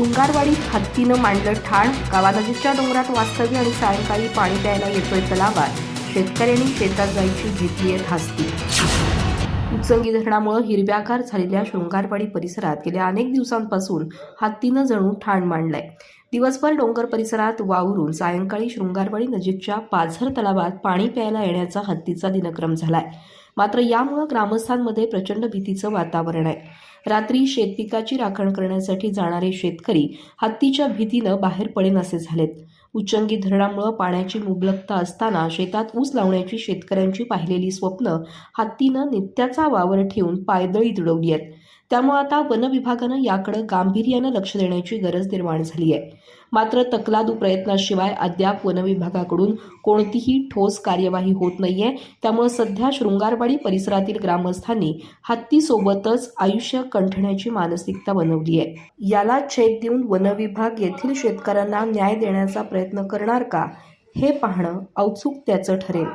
शृंगारवाडीत हत्तीनं मांडलं ठाण गावानजीकच्या डोंगरात वास्तव्य आणि सायंकाळी पाणी प्यायला येतोय तलावात. शेतकऱ्यांनी शेतात जायची भीती आहे धास्ती. उचंगी धरणामुळे हिरव्यागार झालेल्या शृंगारवाडी परिसरात गेल्या अनेक दिवसांपासून हत्तीनं जणू ठाण मांडलाय. दिवसभर डोंगर परिसरात वावरून सायंकाळी शृंगारवाडी नजीकच्या पाझर तलावात पाणी प्यायला येण्याचा हत्तीचा दिनक्रम झालाय. मात्र यामुळे ग्रामस्थांमध्ये प्रचंड भीतीचं वातावरण आहे. रात्री शेतपिकाची राखण करण्यासाठी जाणारे शेतकरी हत्तीच्या भीतीनं बाहेर पडेनासे झालेत. उच्चंगी धरणामुळे पाण्याची मुबलकता असताना शेतात ऊस लावण्याची शेतकऱ्यांची पाहिलेली स्वप्न हत्तीनं नित्याचा वावर ठेवून पायदळी तुडवली आहेत. त्यामुळे आता वनविभागानं याकडे गांभीर्यानं लक्ष देण्याची गरज निर्माण झाली आहे मात्र तकलादू प्रयत्नाशिवाय अद्याप वनविभागाकडून कोणतीही ठोस कार्यवाही होत नाहीये. त्यामुळे सध्या शृंगारवाडी परिसरातील ग्रामस्थांनी हत्तीसोबतच आयुष्य कंठण्याची मानसिकता बनवली आहे याला छेद देऊन वनविभाग येथील शेतकऱ्यांना न्याय देण्याचा प्रयत्न करणार का हे पाहणं औत्सुक्याचं ठरेल.